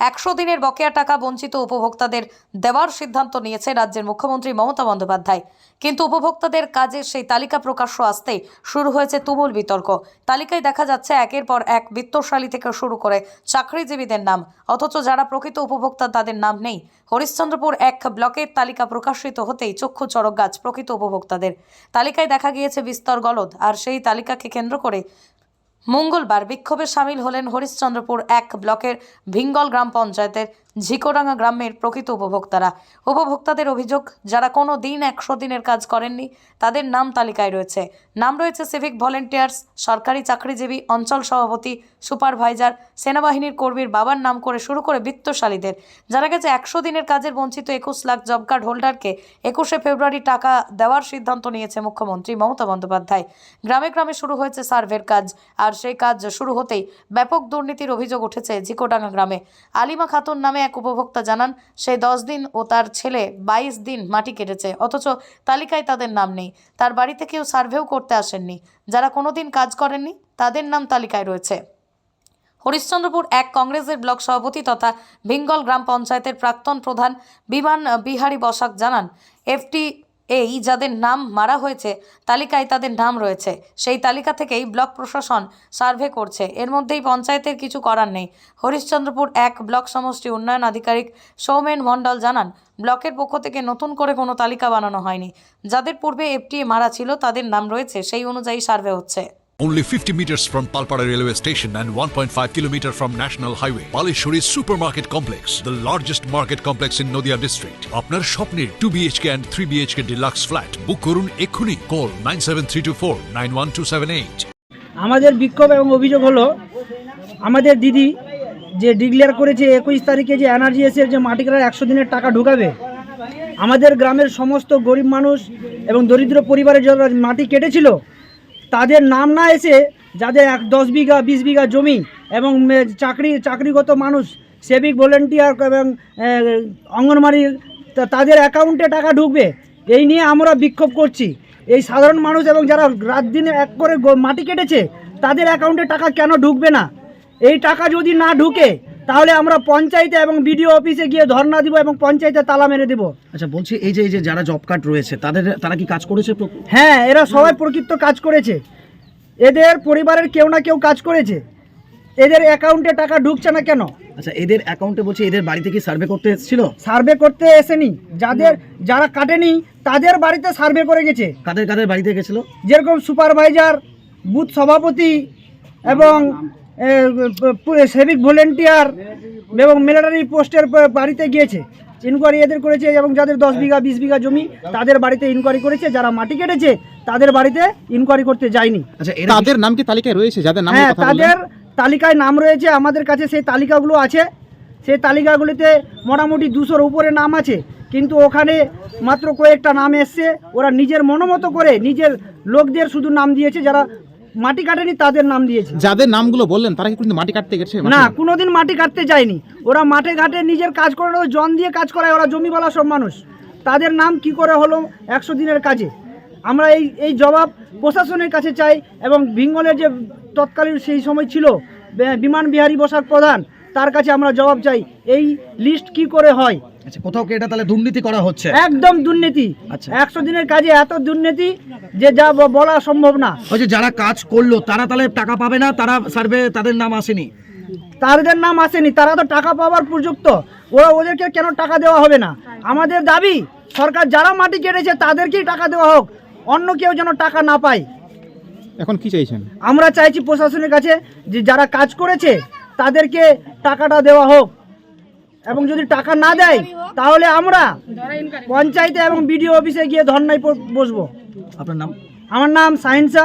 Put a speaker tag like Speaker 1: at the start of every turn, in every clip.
Speaker 1: একশো দিনের বকেয়া টাকা বঞ্চিত উপভোক্তাদের দেওয়ার সিদ্ধান্ত নিয়েছে রাজ্যের মুখ্যমন্ত্রী মমতা বন্দ্যোপাধ্যায়। কিন্তু উপভোক্তাদের কাজের সেই তালিকা প্রকাশ্য আসতে শুরু হয়েছে তুমুল বিতর্ক। তালিকায় দেখা যাচ্ছে একের পর এক বিত্তশালী থেকে শুরু করে চাকরিজীবীদের নাম, অথচ যারা প্রকৃত উপভোক্তা তাদের নাম নেই। হরিশ্চন্দ্রপুর এক ব্লকের তালিকা প্রকাশিত হতেই চক্ষু চড়ক গাছ প্রকৃত উপভোক্তাদের। তালিকায় দেখা গিয়েছে বিস্তর গলদ, আর সেই তালিকাকে কেন্দ্র করে মঙ্গলবার বিক্ষোভে সামিল হলেন হরিশ্চন্দ্রপুর এক ব্লকের ভিঙ্গল গ্রাম পঞ্চায়েতের ঝিকোডাঙ্গা গ্রামের প্রকৃত উপভোক্তারা। উপভোক্তাদের অভিযোগ, যারা কোনো দিন একশো দিনের কাজ করেননি, তাদের নাম তালিকায় রয়েছে। নাম রয়েছে সিভিক ভলেন্টিয়ার্স, সরকারি চাকরিজীবী, অঞ্চল সভাপতি, সুপারভাইজার, সেনাবাহিনীর কর্মীর বাবার নাম করে শুরু করে বিত্তশালীদের। জানা গেছে, একশো দিনের কাজের বঞ্চিত একুশ লাখ জব কার্ড হোল্ডারকে একুশে ফেব্রুয়ারি টাকা দেওয়ার সিদ্ধান্ত নিয়েছে মুখ্যমন্ত্রী মমতা বন্দ্যোপাধ্যায়। গ্রামে গ্রামে শুরু হয়েছে সার্ভের কাজ, আর সেই কাজ শুরু হতেই ব্যাপক দুর্নীতির অভিযোগ উঠেছে ঝিকোডাঙ্গা গ্রামে। আলিমা খাতুন নামে এক উপভোক্তা জানান সেই দশ দিন ও তার ছেলে বাইশ দিন মাটি কেটেছে, অথচ তালিকায় তাদের নাম নেই। তার বাড়িতে কেউ সার্ভেও করতে আসেননি। যারা কোনোদিন কাজ করেননি, তাদের নাম তালিকায় রয়েছে। হরিশ্চন্দ্রপুর এক কংগ্রেসের ব্লক সভাপতি তথা ভিঙ্গল গ্রাম পঞ্চায়েতের প্রাক্তন প্রধান বিমান বিহারী বসাক জানান, এফটি এই যাদের নাম মারা হয়েছে, তালিকায় তাদের নাম রয়েছে। সেই তালিকা থেকেই ব্লক প্রশাসন সার্ভে করছে। এর মধ্যেই পঞ্চায়েতের কিছু করার নেই। হরিশ্চন্দ্রপুর এক ব্লক সমষ্টি উন্নয়ন আধিকারিক সৌমেন মণ্ডল জানান, ব্লকের পক্ষ থেকে নতুন করে কোনো তালিকা বানানো হয়নি। যাদের পূর্বে এফটিএ মারা ছিল, তাদের নাম রয়েছে, সেই অনুযায়ী সার্ভে হচ্ছে।
Speaker 2: Only 50 meters from Palpara railway station and 1.5 kilometer from National Highway, Palishuri Supermarket Complex, the largest market complex in Noida district. আপনার স্বপ্নের 2 BHK and 3 BHK deluxe flat বুক করুন এক্ষুনি কল 97324 91278
Speaker 3: আমাদের বিক্ষোভ এবং অভিযোগ হলো আমাদের দিদি যে ডিক্লেয়ার করেছে একুশ তারিখে যে এনার্জি এনার্জিএসের যে মাটি কাটার একশো দিনের টাকা ঢুকাবে আমাদের গ্রামের সমস্ত গরিব মানুষ এবং দরিদ্র পরিবারের যারা মাটি কেটেছিল তাদের নাম না এসে যাদের এক দশ বিঘা, বিশ বিঘা জমি এবং চাকরি, চাকরিগত মানুষ সেভিক ভলেন্টিয়ার এবং তা- তাদের অ্যাকাউন্টে টাকা ঢুকবে। এই নিয়ে আমরা বিক্ষোভ করছি। এই সাধারণ মানুষ এবং যারা রাত দিনে এক করে মাটি কেটেছে, তাদের অ্যাকাউন্টে টাকা কেন ঢুকবে না? এই টাকা যদি না ঢুকে তাহলে আমরা পঞ্চায়েতে এবং বিডিও অফিসে গিয়ে ধর্ণা দিব এবং পঞ্চায়েতে তালা মেরে দেব।
Speaker 4: আচ্ছা বলছি এই যে এই যে যারা জব কার্ড রয়েছে তাদের তারা কি কাজ করেছে
Speaker 3: হ্যাঁ এরা সবাই প্রকৃত কাজ করেছে। এদের পরিবারের কেউ না কেউ কাজ করেছে। এদের অ্যাকাউন্টে টাকা ঢুকছে না কেন?
Speaker 4: আচ্ছা এদের অ্যাকাউন্টে বলছি এদের বাড়িতে কি সার্ভে করতে এসেছিল?
Speaker 3: সার্ভে করতে এসেনি। যাদের যারা কাটেনি তাদের বাড়িতে সার্ভে করে গেছে।
Speaker 4: কাদের কাদের বাড়িতে গেছিল?
Speaker 3: যেরকম সুপারভাইজার বুথ সভাপতি এবং সেভিক ভলেন্টিয়ার এবং মিলিটারি পোস্টের বাড়িতে গিয়েছে। ইনকোয়ারি এদের করেছে এবং যাদের দশ বিঘা বিশ বিঘা জমি তাদের বাড়িতে ইনকোয়ারি করেছে যারা মাটি কেটেছে তাদের বাড়িতে ইনকোয়ারি করতে যায়নি।
Speaker 4: আচ্ছা
Speaker 5: তাদের নাম কি তালিকায় রয়েছে? যাদের নাম
Speaker 3: হ্যাঁ তাদের তালিকায় নাম রয়েছে আমাদের কাছে সেই তালিকাগুলো আছে। সেই তালিকাগুলিতে মোটামুটি দুশোর উপরে নাম আছে কিন্তু ওখানে মাত্র কয়েকটা নাম এসছে। ওরা নিজের মনোমতো করে নিজের লোকদের শুধু নাম দিয়েছে যারা মাটি কাটেনি তাদের নাম দিয়েছে।
Speaker 5: যাদের নামগুলো বললেন তারা কি কিন্তু মাটি কাটতে গেছে?
Speaker 3: না কোনোদিন মাটি কাটতে যায়নি। ওরা মাঠে ঘাটে নিজের কাজ করে ওরা জন দিয়ে কাজ করায় ওরা জমিওয়ালা সব মানুষ। তাদের নাম কি করে হলো একশো দিনের কাজে? আমরা এই এই জবাব প্রশাসনের কাছে চাই এবং বেঙ্গলের যে তৎকালীন সেই সময় ছিল বিমান বিহারী বসাক প্রধান তার কাছে আমরা জবাব চাই। এই লিস্ট কি করে হয়?
Speaker 4: আচ্ছা কোথাও কি এটা তাহলে দুর্নীতি করা হচ্ছে?
Speaker 3: একদম দুর্নীতি।
Speaker 4: আচ্ছা।
Speaker 3: একশো দিনের কাজে এত দুর্নীতি যে যা বলা সম্ভব না।
Speaker 4: ওই যে যারা কাজ করল তারা তাহলে টাকা পাবে না? তারা সার্ভে তাদের নাম আসেনি?
Speaker 3: তাদের নাম আসেনি তারা তো টাকা পাওয়ার প্রযুক্ত। ওরা ওদেরকে কেন টাকা দেওয়া হবে না? আমাদের দাবি সরকার যারা মাটি কেটেছে তাদেরকেই টাকা দেওয়া হোক। অন্য কেউ যেন টাকা না পায়।
Speaker 5: এখন কি চাইছেন?
Speaker 3: আমরা চাইছি প্রশাসনের কাছে যে যারা কাজ করেছে তাদেরকে টাকাটা দেওয়া হোক। এবং যদি টাকা না দেয় তাহলে আমরা পঞ্চায়েতে এবং বিডিও অফিসে গিয়ে ধর্নায় বসবো।
Speaker 4: আপনার নাম?
Speaker 3: আমার নাম সাহিনসা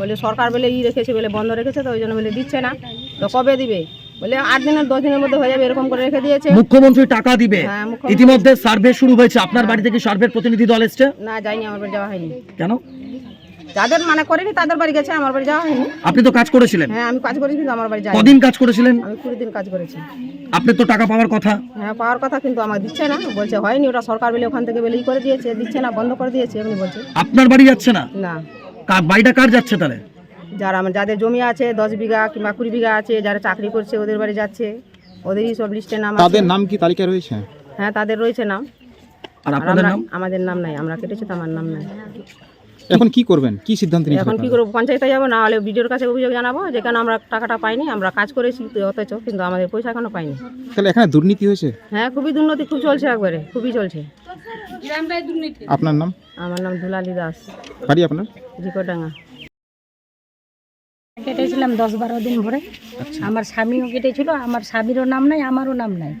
Speaker 6: বলে সরকার বলে ই রেখেছে বলে বন্ধ রেখেছে তো ওই জন্য বলে দিচ্ছে না। তো কবে দিবে? বলে আট দিনের দশ দিনের মধ্যে হয়ে যাবে এরকম করে রেখে দিয়েছে।
Speaker 4: মুখ্যমন্ত্রী টাকা দিবে।
Speaker 6: হ্যাঁ,
Speaker 4: ইতিমধ্যে সার্ভে শুরু হয়েছে। আপনার বাড়ি থেকে সার্ভের প্রতিনিধি দল এসছে?
Speaker 6: না যায়নি আমার বাড়ি যাওয়া হয়নি।
Speaker 4: কেন?
Speaker 6: যাদের মানে করেনি তাদের বাড়ি গেছে আমার বাড়ি যাওয়া হয়নি।
Speaker 4: আপনি তো কাজ করেছিলেন।
Speaker 6: হ্যাঁ আমি কাজ করেছি আমার বাড়ি যাই
Speaker 4: কদিন কাজ করেছিলেন?
Speaker 6: আমি কুড়ি দিন কাজ করেছি।
Speaker 4: আপনি তো টাকা পাওয়ার কথা।
Speaker 6: হ্যাঁ পাওয়ার কথা কিন্তু আমার দিচ্ছে না। বলছে হয়নি ওটা সরকার বলে ওখান থেকে বলে ই করে দিয়েছে দিচ্ছে না বন্ধ করে দিয়েছে এমনি বলছে।
Speaker 4: আপনার বাড়ি যাচ্ছে না?
Speaker 6: না।
Speaker 4: বাড়িটা কার যাচ্ছে তাহলে?
Speaker 6: যারা আমার যাদের জমি আছে দশ বিঘা কিংবা কুড়ি বিঘা আছে যারা চাকরি করছে ওদের বাড়ি যাচ্ছে। ওদেরই সব লিস্টে নাম আছে।
Speaker 5: তাদের নাম কি তালিকা রয়েছে?
Speaker 6: হ্যাঁ তাদের রয়েছে নাম।
Speaker 4: আর
Speaker 6: আর
Speaker 4: আপনাদের নাম?
Speaker 6: আমাদের নাম নাই আমরা কেটেছি তো আমার নাম নাই।
Speaker 5: এখন কি করবেন? কি সিদ্ধান্ত নিয়েছেন
Speaker 6: এখন কি করব? পঞ্চায়েতে যাব না হলে বিডিওর কাছে অভিযোগ জানাব যে কেন আমরা টাকাটা পাইনি আমরা কাজ করেছি তো অথচ কিন্তু আমাদের পয়সা এখনও পাইনি।
Speaker 5: তাহলে এখানে দুর্নীতি হয়েছে?
Speaker 6: হ্যাঁ খুবই দুর্নীতি খুব চলছে একবারে খুবই চলছে।
Speaker 5: আপনার নাম?
Speaker 6: আমার নাম দুলালি দাস।
Speaker 5: বাড়ি আপনার?
Speaker 6: রিকোডাঙ্গা
Speaker 7: কেটেছিলাম দশ বারো দিন ভরে আমার স্বামীও কেটেছিল আমার স্বামীরও নাম নাই আমারও নাম নাই।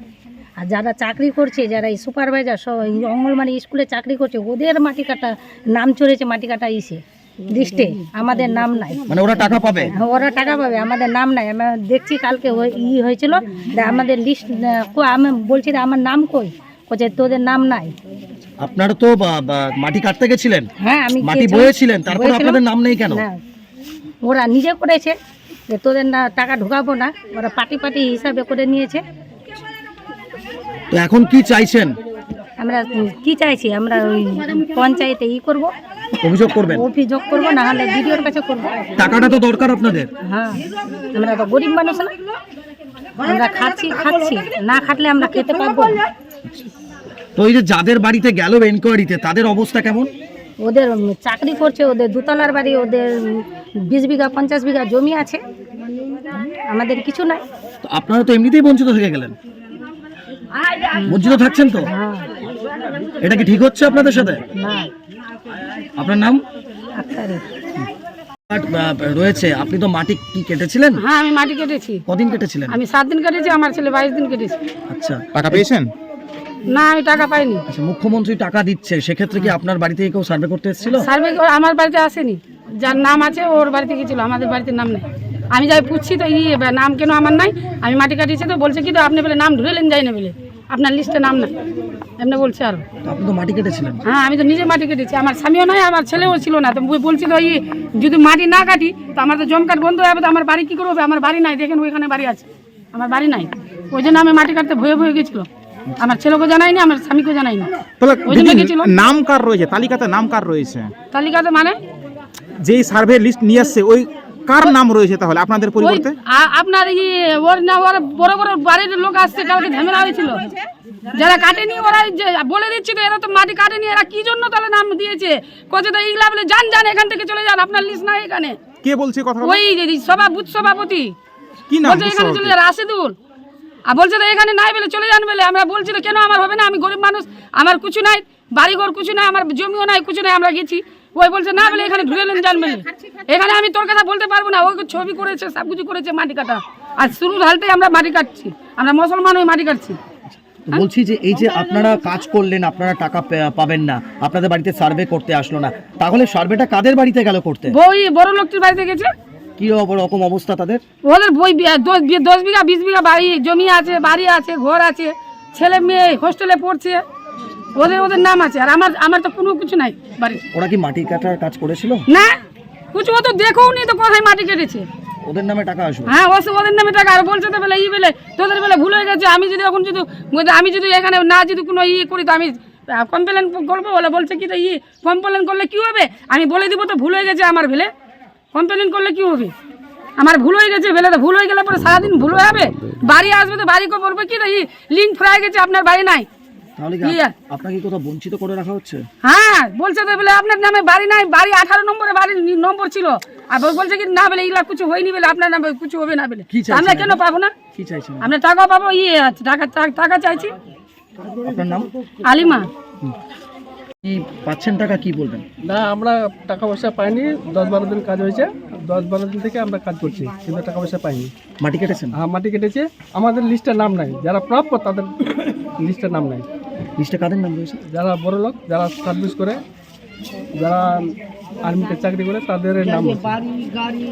Speaker 7: আর যারা চাকরি করছে যারা এই সুপারভাইজার অঙ্গনবাড়ি স্কুলে চাকরি করছে ওদের মাটি কাটা নাম চড়েছে মাটি কাটা ইসে। লিস্টে আমাদের নাম নাই।
Speaker 4: মানে ওরা টাকা পাবে?
Speaker 7: হ্যাঁ, ওরা টাকা পাবে আমাদের নাম নাই। আমরা দেখছি কালকে হয়ে- ই হয়েছিল আমাদের লিস্ট আমি বলছি আমার নাম কই? বলছে তোদের নাম নাই।
Speaker 4: আপনারা তো মাটি কাটতে গেছিলেন?
Speaker 7: হ্যাঁ আমি
Speaker 4: মাটি। বয়েছিলেন তারপর আপনাদের নাম নেই কেন?
Speaker 7: ওরা নিজে করেছে যে তোদের না টাকা ঢোকাবো না ওরা পার্টি পার্টি হিসাবে করে নিয়েছে।
Speaker 4: তো এখন কি চাইছেন?
Speaker 7: আমরা কি চাইছি? আমরা ওই পঞ্চায়েতে ই করব।
Speaker 4: অভিযোগ করবেন?
Speaker 7: অভিযোগ করব না হলে বিডিওর কাছে করব।
Speaker 4: টাকাটা তো দরকার আপনাদের।
Speaker 7: হ্যাঁ আমরা তো গরিব মানুষ না। আমরা খাচ্ছি খাচ্ছি। না খাটলে আমরা খেতে পারব।
Speaker 4: তো এই যে যাদের বাড়িতে গেল এনকোয়ারিতে তাদের অবস্থা কেমন?
Speaker 7: ওদের চাকরি করছে ওদের দুতলার বাড়ি ওদের বিশ বিঘা পঞ্চাশ বিঘা জমি আছে। আমাদের কিছু নাই।
Speaker 4: আপনারা তো এমনিতেই বঞ্চিত থেকে গেলেন। বঞ্চিত থাকছেন তো?
Speaker 7: হ্যাঁ
Speaker 4: এটা কি ঠিক হচ্ছে আপনাদের সাথে? আপনার নাম? রয়েছে আপনি তো মাটি কি কেটেছিলেন?
Speaker 6: হ্যাঁ আমি মাটি কেটেছি।
Speaker 4: কদিন কেটেছিলেন?
Speaker 6: আমি সাত দিন কেটেছি আমার ছেলে বাইশ দিন কেটেছি।
Speaker 4: আচ্ছা।
Speaker 5: টাকা পেয়েছেন?
Speaker 6: না আমি টাকা পাইনি।
Speaker 4: আচ্ছা মুখ্যমন্ত্রী টাকা দিচ্ছে সেক্ষেত্রে কি আপনার বাড়ি থেকে কেউ সার্ভে করতে এসেছিল?
Speaker 6: সার্ভে আমার বাড়িতে আসেনি। যার নাম আছে ওর বাড়িতে গেছিল আমাদের বাড়িতে নাম নেই। আমি যাই পুছছি তো ই এবার নাম কেন আমার নাই? আমি মাটি কাটিয়েছি তো বলছে কি তো আপনি বলে নাম ধরেলেন যাই না বলে। আপনার লিস্টে নাম নাই। এমনি বলছে আর।
Speaker 4: তো আপনি তো মাটি কেটেছিলেন।
Speaker 6: হ্যাঁ আমি তো নিজে মাটি কেটেছি। আমার স্বামীও নাই আমার ছেলেও ছিল না। তো বই- বলছিল ই যদি মাটি না কাটি তো আমার তো জমকাট বন্ধ হয়ে যাবে তো আমার বাড়ি কী করবে আমার বাড়ি নাই দেখেন ওইখানে বাড়ি আছে। আমার বাড়ি নাই। ওই জন্য আমি মাটি কাটতে ভয়ে ভয়ে গেছিল। আমার ছেলেকে জানাইনি আমার স্বামীকে জানাইনি।
Speaker 5: তাহলে
Speaker 6: ওই জন্য
Speaker 5: দিদি,
Speaker 6: গেছিলাম।
Speaker 5: নাম কার রয়েছে? তালিকাতে নাম কার রয়েছে?
Speaker 6: তালিকাতে মানে?
Speaker 5: যেই সার্ভে লিস্ট নিয়ে আসছে ওই কার নাম রয়েছে তাহলে? আপনাদের পরিবর্তে?
Speaker 6: আপনার ই ওর না ওর বড় বড় বাড়ির লোক আসছে কালকে ঝামেলা হয়েছিল। যারা কাটেনি ওরা যে বলে দিচ্ছি তো এরা তো মাটি কাটেনি এরা কি জন্য তাহলে নাম দিয়েছে? কোচে তো এইগুলা বলে যান যান এখান থেকে চলে যান আপনার লিস্ট নাই এখানে।
Speaker 5: কে বলছে কথা
Speaker 6: ওই সভা বুথ সভাপতি।
Speaker 5: কি নাম
Speaker 6: বলছে এখানে চলে যান রাশিদুল। আর বলছে তো এখানে নাই বলে চলে যান বলে আমরা বলছি কেন আমার হবে না? আমি গরিব মানুষ আমার কিছু নাই বাড়িঘর কিছু নাই আমার জমিও নাই কিছু নাই আমরা গেছি। ওই বলছে না বলে এখানে ঘুরে যান বলে এখানে আমি তোর কথা বলতে পারব না ওই ছবি করেছে সব কিছু করেছে মাটি কাটা। আর শুরুর হালতে আমরা মাটি কাটছি আমরা মুসলমান ওই মাটি কাটছি।
Speaker 4: বলছি যে এই যে আপনারা কাজ করলেন আপনারা টাকা পাবেন না আপনাদের বাড়িতে সার্ভে করতে আসলো না তাহলে সার্ভেটা কাদের বাড়িতে গেল করতে?
Speaker 6: বই বড় লোকটির বাড়িতে গেছে।
Speaker 4: কি রকম অবস্থা তাদের?
Speaker 6: ওদের বই দশ বিঘা বিশ বিঘা বাড়ি জমি আছে বাড়ি আছে ঘর আছে ছেলে মেয়ে হোস্টেলে পড়ছে। ওদের ওদের নাম আছে আর আমার আমার তো কোনো কিছু নাই বাড়ি
Speaker 4: ওরা কি মাটি কাটার কাজ করেছিল?
Speaker 6: না কিছু ও তো দেখেও নি তো কোথায় মাটি কেটেছে।
Speaker 4: ওদের নামে টাকা আসবে?
Speaker 6: হ্যাঁ অবশ্যই ওদের নামে টাকা আর বলছে তো বেলে ই বেলে তোদের বেলে ভুল হয়ে গেছে আমি যদি এখন যদি আমি যদি এখানে না যদি কোনো ই করি তো আমি কমপ্লেন করব বলে বলছে কি তো ই কমপ্লেন করলে কি হবে? আমি বলে দিব তো ভুল হয়ে গেছে আমার ভেলে। কমপ্লেন করলে কি হবে? আমার ভুল হয়ে গেছে ভেলে তো ভুল হয়ে গেলে পরে সারাদিন ভুল হয়ে যাবে বাড়ি আসবে তো বাড়িকে বলবে কি তো ই লিঙ্ক ফ্রাই গেছে আপনার বাড়ি নাই।
Speaker 4: তাহলে কি
Speaker 6: কি?
Speaker 4: আপনাকে কোথাও বঞ্চিত করে রাখা হচ্ছে?
Speaker 6: হ্যাঁ বলছে তো বলে আপনার নামে বাড়ি নাই বাড়ি আঠারো নম্বরে বাড়ির নম্বর ছিল। আর বলছে কি না বলে এগুলা কিছু হয়নি বলে আপনার নামে কিছু হবে না বলে।
Speaker 4: কি
Speaker 6: আমরা কেন পাবো না?
Speaker 4: কি চাইছেন
Speaker 6: আমরা টাকা পাবো ইয়ে আছে, টাকা টাকা- টাকা চাইছি।
Speaker 4: আপনার নাম?
Speaker 6: আলিমা।
Speaker 4: কি পাচ্ছেন টাকা কি বলবেন?
Speaker 8: না আমরা টাকা পয়সা পাইনি দশ বারো দিন কাজ হয়েছে। দশ বারো দিন থেকে আমরা কাজ করছি কিন্তু টাকা পয়সা পাইনি।
Speaker 4: মাটি কেটেছেন?
Speaker 8: হ্যাঁ মাটি কেটেছে। আমাদের লিস্টে নাম নাই। যারা প্রাপ্য তাদের লিস্টে নাম নাই।
Speaker 4: লিস্টে কাদের নাম রয়েছে?
Speaker 8: যারা বড় লোক যারা সার্ভিস করে যারা আর্মিতে চাকরি করে তাদের নাম আর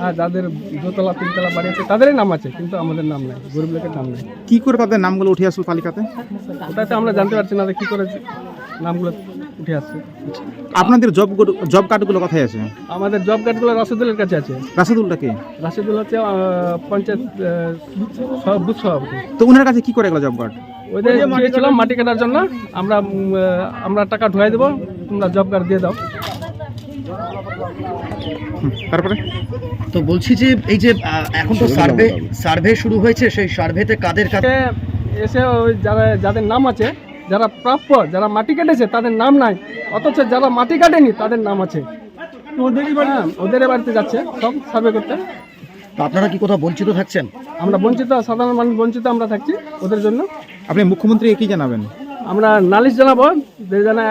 Speaker 8: হ্যাঁ যাদের দোতলা তিনতলা বাড়ি আছে তাদের নাম আছে কিন্তু আমাদের নাম নাই গরিব লোকের নাম নাই।
Speaker 5: কি করে তাদের নামগুলো উঠে আসলো তালিকাতে?
Speaker 8: ওটাতে আমরা জানতে পারছি না কি কী করে নামগুলো উঠে আসছে।
Speaker 5: আপনাদের জব জব কার্ডগুলো কোথায় আছে?
Speaker 8: আমাদের জব কার্ডগুলো রাশেদুলের কাছে আছে।
Speaker 5: রাশিদুলটা কে?
Speaker 8: রাশেদুল হচ্ছে পঞ্চায়েত বুথ সভাপতি।
Speaker 5: তো ওনার কাছে কি করে গেল জব কার্ড
Speaker 8: ওদের চেয়েছিলাম মাটি কাটার জন্য। আমরা আমরা টাকা ঢুকাই দেবো তোমরা জব কার্ড দিয়ে দাও।
Speaker 5: তারপরে?
Speaker 4: তো বলছি যে এই যে এখন তো সার্ভে সার্ভে শুরু হয়েছে সেই সার্ভেতে কাদের কাদের
Speaker 8: এ- এসে ওই যারা যাদের নাম আছে যারা প্রাপ্য যারা মাটি কেটেছে তাদের নাম নাই। অথচ যারা মাটি কাটেনি তাদের নাম আছে। হ্যাঁ, ওদের বাড়িতে যাচ্ছে সব সার্ভে করতে
Speaker 4: আপনারা কি কোথাও বঞ্চিত থাকছেন?
Speaker 8: আমরা বঞ্চিত সাধারণ মানুষ বঞ্চিত আমরা থাকছি ওদের জন্য।
Speaker 5: আপনি মুখ্যমন্ত্রীকে কি জানাবেন?
Speaker 8: আমরা নালিশ জানাব যে জানা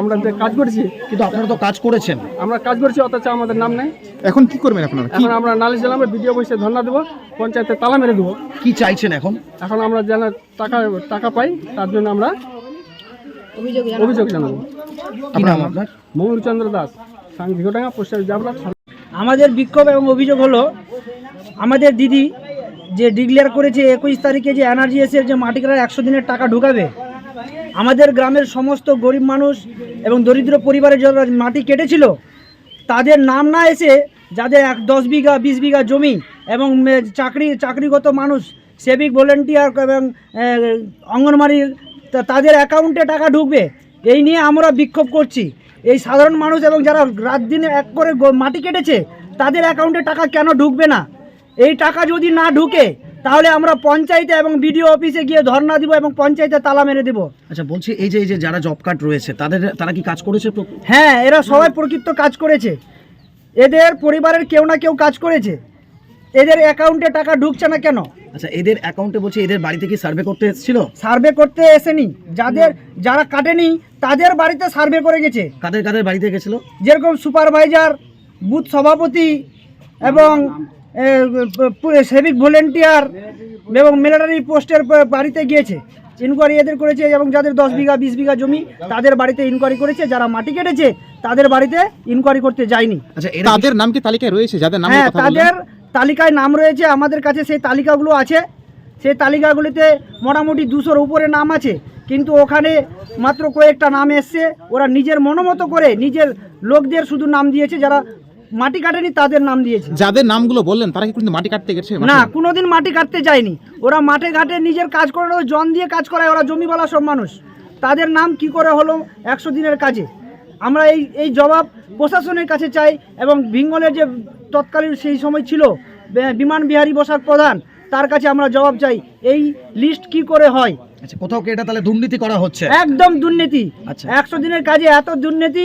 Speaker 8: আমরা যে কাজ করেছি।
Speaker 4: কিন্তু আপনারা তো কাজ করেছেন।
Speaker 8: আমরা কাজ করছি অথচ আমাদের নাম নেই।
Speaker 5: এখন কি করবেন আপনারা
Speaker 8: এখন আমরা নালিশ জানাব ভিডিও বসে ধর্ণা দেবো পঞ্চায়েতে তালা মেরে দেবো।
Speaker 4: কি চাইছেন এখন?
Speaker 8: এখন আমরা যেন টাকা টাকা পাই তার জন্য আমরা অভিযোগ জানাব।
Speaker 4: কি নাম আপনার?
Speaker 8: মঙ্গলচন্দ্র দাস। সাংঘিঘটাঙ্গা পোস্ট জাবলা
Speaker 3: আমাদের বিক্ষোভ এবং অভিযোগ হলো আমাদের দিদি যে ডিক্লেয়ার করেছে একুশ তারিখে যে এনার্জি এনআরজিএসের যে মাটি কাটার একশো দিনের টাকা ঢুকাবে আমাদের গ্রামের সমস্ত গরিব মানুষ এবং দরিদ্র পরিবারের যারা মাটি কেটেছিল তাদের নাম না এসে যাদের এক দশ বিঘা বিশ বিঘা জমি এবং চাকরি চাকরিগত মানুষ সেভিক ভলেন্টিয়ার এবং তা- তাদের অ্যাকাউন্টে টাকা ঢুকবে। এই নিয়ে আমরা বিক্ষোভ করছি। এই সাধারণ মানুষ এবং যারা রাত দিনে এক করে মাটি কেটেছে তাদের অ্যাকাউন্টে টাকা কেন ঢুকবে না? এই টাকা যদি না ঢুকে তাহলে আমরা পঞ্চায়েতে এবং বিডিও অফিসে গিয়ে ধর্ণা দিব এবং পঞ্চায়েতে তালা মেরে দেব।
Speaker 4: আচ্ছা বলছি এই যে এই যে যারা জব কার্ড রয়েছে তাদের তারা কি কাজ করেছে
Speaker 3: হ্যাঁ এরা সবাই প্রকৃত কাজ করেছে। এদের পরিবারের কেউ না কেউ কাজ করেছে। এদের অ্যাকাউন্টে টাকা ঢুকছে না কেন?
Speaker 4: আচ্ছা এদের অ্যাকাউন্টে বলছি এদের বাড়িতে কি সার্ভে করতে এসেছিল?
Speaker 3: সার্ভে করতে এসেনি। যাদের যারা কাটেনি তাদের বাড়িতে সার্ভে করে গেছে।
Speaker 4: কাদের কাদের বাড়িতে গেছিল?
Speaker 3: যেরকম সুপারভাইজার বুথ সভাপতি এবং সেভিক ভলেন্টিয়ার এবং মিলিটারি পোস্টের বাড়িতে গিয়েছে। ইনকোয়ারি এদের করেছে এবং যাদের দশ বিঘা বিশ বিঘা জমি তাদের বাড়িতে ইনকোয়ারি করেছে। যারা মাটি কেটেছে তাদের বাড়িতে ইনকোয়ারি করতে যায়নি।
Speaker 4: আচ্ছা এরা
Speaker 5: তাদের নাম কি তালিকায় রয়েছে? যাদের নাম
Speaker 3: হ্যাঁ তাদের তালিকায় নাম রয়েছে আমাদের কাছে সেই তালিকাগুলো আছে। সেই তালিকাগুলিতে মোটামুটি দুশোর উপরে নাম আছে কিন্তু ওখানে মাত্র কয়েকটা নাম এসছে। ওরা নিজের মনোমতো করে নিজের লোকদের শুধু নাম দিয়েছে যারা মাটি কাটেনি তাদের নাম দিয়েছে।
Speaker 5: যাদের নামগুলো বললেন তারা কি কিন্তু মাটি কাটতে গেছে?
Speaker 3: না কোনোদিন মাটি কাটতে যায়নি। ওরা মাঠে ঘাটে নিজের কাজ করে জন দিয়ে কাজ করায় ওরা জমিওয়ালা সব মানুষ। তাদের নাম কি করে হলো একশো দিনের কাজে? আমরা এই এই জবাব প্রশাসনের কাছে চাই এবং বেঙ্গলের যে তৎকালীন সেই সময় ছিল বিমান বিহারী বসাক প্রধান তার কাছে আমরা জবাব চাই এই লিস্ট কি করে হয়?
Speaker 4: আচ্ছা কোথাও কি এটা তাহলে দুর্নীতি করা হচ্ছে?
Speaker 3: একদম দুর্নীতি।
Speaker 4: আচ্ছা।
Speaker 3: একশো দিনের কাজে এত দুর্নীতি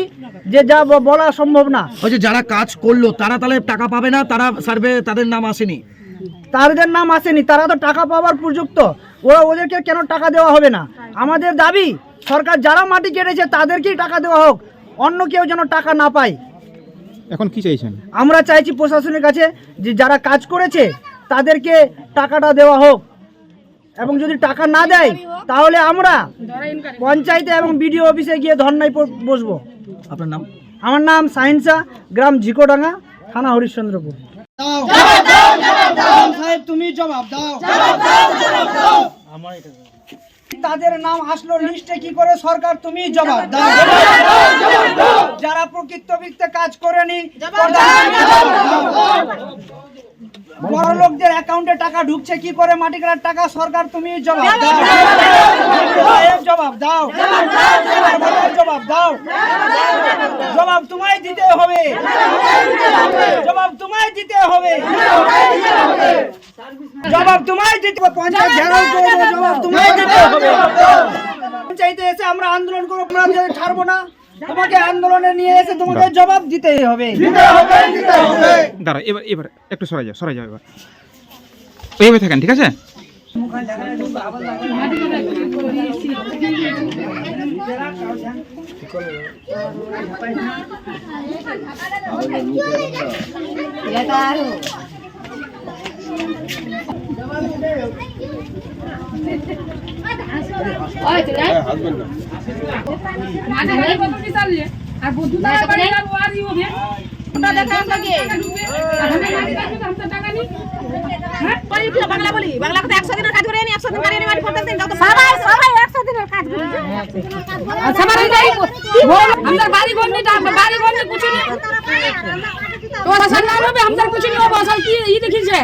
Speaker 3: যে যা বলা সম্ভব না।
Speaker 4: ওই যে যারা কাজ করল তারা তাহলে টাকা পাবে না? তারা সার্ভে তাদের নাম আসেনি?
Speaker 3: তাদের নাম আসেনি তারা তো টাকা পাওয়ার প্রযুক্ত। ওরা ওদেরকে কেন টাকা দেওয়া হবে না? আমাদের দাবি সরকার যারা মাটি কেটেছে তাদেরকেই টাকা দেওয়া হোক। অন্য কেউ যেন টাকা না পায়।
Speaker 5: এখন কি চাইছেন?
Speaker 3: আমরা চাইছি প্রশাসনের কাছে যে যারা কাজ করেছে তাদেরকে টাকাটা দেওয়া হোক। এবং যদি টাকা না দেয় তাহলে আমরা পঞ্চায়েতে এবং বিডিও অফিসে গিয়ে ধর্নায় বসবো।
Speaker 4: আপনার নাম?
Speaker 3: আমার নাম সাইন্সা গ্রাম ঝিকোডাঙ্গা থানা হরিশ্চন্দ্রপুর। সাহেব তুমি জবাব দাও। তাদের নাম আসলো লিস্টে কি করে সরকার? তুমি জবাব দাও। যারা প্রকৃত কাজ করেনি বড় লোকদের অ্যাকাউন্টে টাকা ঢুকছে কি করে মাটি কাটার টাকা সরকার তুমি জবাব দাও? জবাব দাও। জবাব দাও। জবাব তোমায় দিতে হবে। জবাব তোমায় দিতে হবে। জবাব তোমায় দিতে হবে। পঞ্চায়েত ঘেরাও করে জবাব তোমায় দিতে হবে। পঞ্চায়েতে এসে আমরা আন্দোলন করব ছাড়বো না। তোমাকে আন্দোলনে নিয়ে এসে তোমাকে জবাব দিতেই হবে।
Speaker 6: দাঁড়া এবার এবার একটু সরাই যাও সরাই যাও এবার। এইভাবে থাকেন ঠিক আছে?
Speaker 9: বাংলা বলি বাংলা কথা একশো দিনের কাজ করে নি একশো দিন করে প্রত্যেক দিন
Speaker 10: সবাই সবাই একশো দিনের কাজ
Speaker 9: আমাদের বাড়ি ঘর নেই বাড়ি ঘর নেই কিছু নেই তো আসার হবে আমাদের কিছু নেই বসাল কি ই দেখিছে